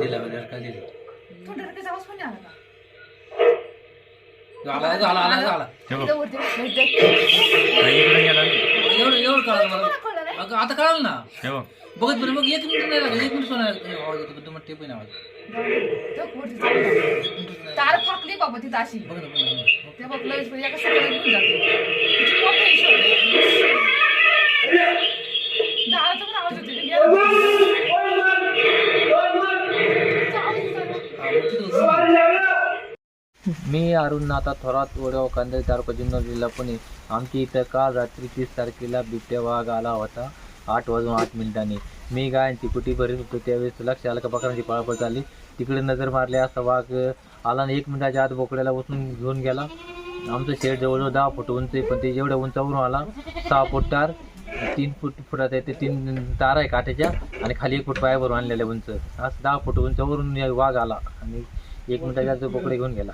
आधी लावल्यावर काय दिलं? आता कळाल ना? बघत बरं मग एक मिनिट नाही लागलं एक मिनिट सोना आवाज येतो पण तुम्हाला टेप नाही आवाज तार फाकली बाबा तिथं अशी. बघ ना ते बघ लगेच एका सगळ्या मी अरुण नाथा थोरात ओढव कांदळी तालुका जुन्नर जिल्हा पुणे. आमच्या इथं काल रात्री तीस तारखेला बिबट्या वाघ आला होता. आठ वाजून आठ मिनिटांनी. मी गायांची कुटी भरत होतो त्यावेळेस लक्ष आलं का बकरांची पळापळ चालली. तिकडे नजर मारली असता वाघ आला आणि एक मिनिटाच्या आत बोकड्याला उचलून घेऊन गेला. आमचं शेड जवळजवळ दहा फूट उंच पण ते जेवढ्या उंचावरून आला सहा फूट तार तीन फूट फुटात आहे ते तीन तार आहे काठ्याच्या आणि खाली एक फूट पायावरून आणलेल्या उंच. असं दहा फूट उंचावरून वाघ आला आणि एक मिनिटाच्या बोकडे घेऊन गेला.